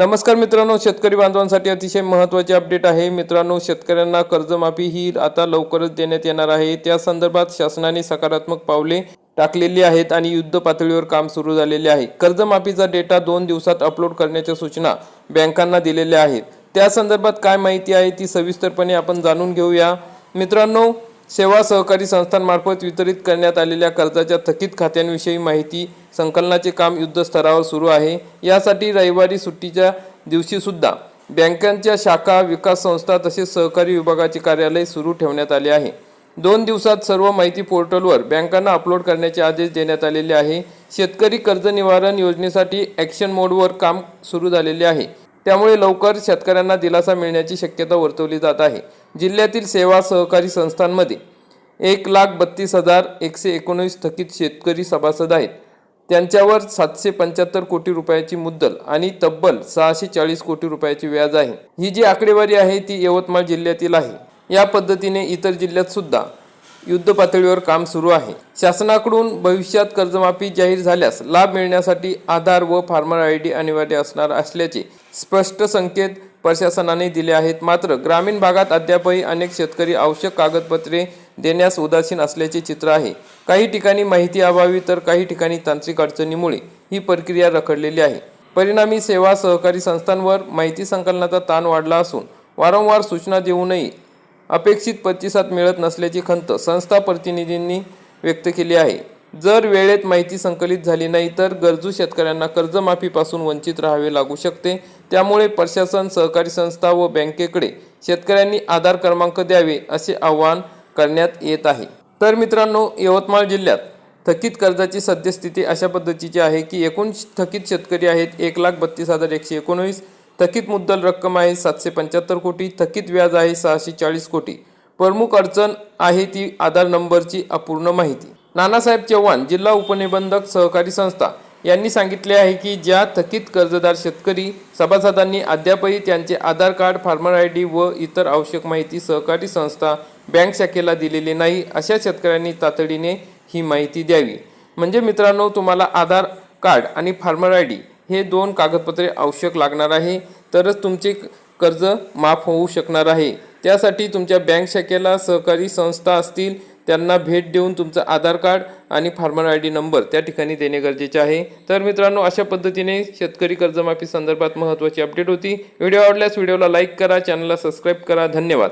नमस्कार मित्रांनो शेतकरी बांधवांसाठी अतिशय महत्त्वाचे अपडेट आहे. मित्रांनो शेतकऱ्यांना कर्जमाफी ही आता लवकरच देण्यात येणार आहे. त्या संदर्भात शासनाने सकारात्मक पावले टाकलेली आहेत आणि युद्ध पातळीवर काम सुरू झालेले आहे. कर्जमाफीचा डेटा दोन दिवसात अपलोड करण्याच्या सूचना बँकांना दिलेल्या आहेत. त्या संदर्भात काय माहिती आहे ती सविस्तरपणे आपण जाणून घेऊया. मित्रांनो सेवा सहकारी संस्थांमार्फत वितरित करण्यात आलेल्या कर्जाच्या थकीत खात्यांविषयी माहिती संकलनाचे काम युद्धस्तरावर सुरू आहे. यासाठी रविवारी सुट्टीच्या दिवशीसुद्धा बँकांच्या शाखा विकास संस्था तसेच सहकारी विभागाचे कार्यालय सुरू ठेवण्यात आले आहे. दोन दिवसात सर्व माहिती पोर्टलवर बँकांना अपलोड करण्याचे आदेश देण्यात आलेले आहे. शेतकरी कर्ज निवारण योजनेसाठी ॲक्शन मोडवर काम सुरू झालेले आहे. त्यामुळे लवकर शेतकऱ्यांना दिलासा मिळण्याची शक्यता वर्तवली जात आहे. जिल्ह्यातील सेवा सहकारी संस्थांमध्ये एक लाख बत्तीस हजार एकशे एकोणीस थकीत शेतकरी सभासद आहेत. त्यांच्यावर सातशे पंच्याहत्तर कोटी रुपयाची मुद्दल आणि तब्बल सहाशे चाळीस कोटी रुपयाचे व्याज आहे. ही जी आकडेवारी आहे ती यवतमाळ जिल्ह्यातील आहे. या पद्धतीने इतर जिल्ह्यात सुद्धा युद्ध पातळीवर काम सुरू आहे. शासनाकडून भविष्यात कर्जमाफी जाहीर झाल्यास लाभ मिळण्यासाठी आधार व फार्मर आय डी अनिवार्य असणार असल्याचे स्पष्ट संकेत प्रशासनाने दिले आहेत. मात्र ग्रामीण भागात अद्यापही अनेक शेतकरी आवश्यक कागदपत्रे देण्यास उदासीन असल्याचे चित्र आहे. काही ठिकाणी माहिती अभावी तर काही ठिकाणी तांत्रिक अडचणीमुळे ही प्रक्रिया रखडलेली आहे. परिणामी सेवा सहकारी संस्थांवर माहिती संकलनाचा ताण वाढला असून वारंवार सूचना देऊनही अपेक्षित प्रतिसाद मिळत नसल्याची खंत संस्था प्रतिनिधींनी व्यक्त केली आहे. जर वेळेत माहिती संकलित झाली नाही तर गरजू शेतकऱ्यांना कर्जमाफीपासून वंचित राहावे लागू शकते. त्यामुळे प्रशासन सहकारी संस्था व बँकेकडे शेतकऱ्यांनी आधार क्रमांक द्यावे असे आवाहन करण्यात येत आहे. तर मित्रांनो यवतमाळ जिल्ह्यात थकीत कर्जाची सद्यस्थिती अशा पद्धतीची आहे की एकूण थकीत शेतकरी आहेत एक लाख बत्तीस हजार एकशे एकोणवीस थकीत मुद्दल रक्कम आहे सातशे पंच्याहत्तर कोटी थकीत व्याज आहे सहाशे चाळीस कोटी. प्रमुख अडचण आहे ती आधार नंबरची अपूर्ण माहिती. नानासाहेब चव्हाण जिल्हा उपनिबंधक सहकारी संस्था यांनी सांगितले आहे की ज्या थकीत कर्जदार शेतकरी सभासदांनी अद्यापही त्यांचे Aadhaar card farmer I D व इतर आवश्यक माहिती सहकारी संस्था बँक शाखेला दिलेली नाही अशा शेतकऱ्यांनी तातडीने ही माहिती द्यावी. म्हणजे मित्रांनो तुम्हाला आधार कार्ड आणि फार्मर आय डी हे दोन कागदपत्रे आवश्यक लागणार आहे. तरच तुमचे कर्ज माफ होऊ शकणार आहे. त्यासाठी तुमच्या बँक शाखेला सहकारी संस्था असतील त्यांना भेट देऊन तुमचं आधार कार्ड आणि फार्मर आय डी नंबर त्या ठिकाणी देणे गरजेचे आहे. तर मित्रांनो अशा पद्धतीने शेतकरी कर्जमाफी संदर्भात महत्त्वाची अपडेट होती. व्हिडिओ आवडल्यास व्हिडिओला लाईक करा चॅनलला सबस्क्राईब करा. धन्यवाद.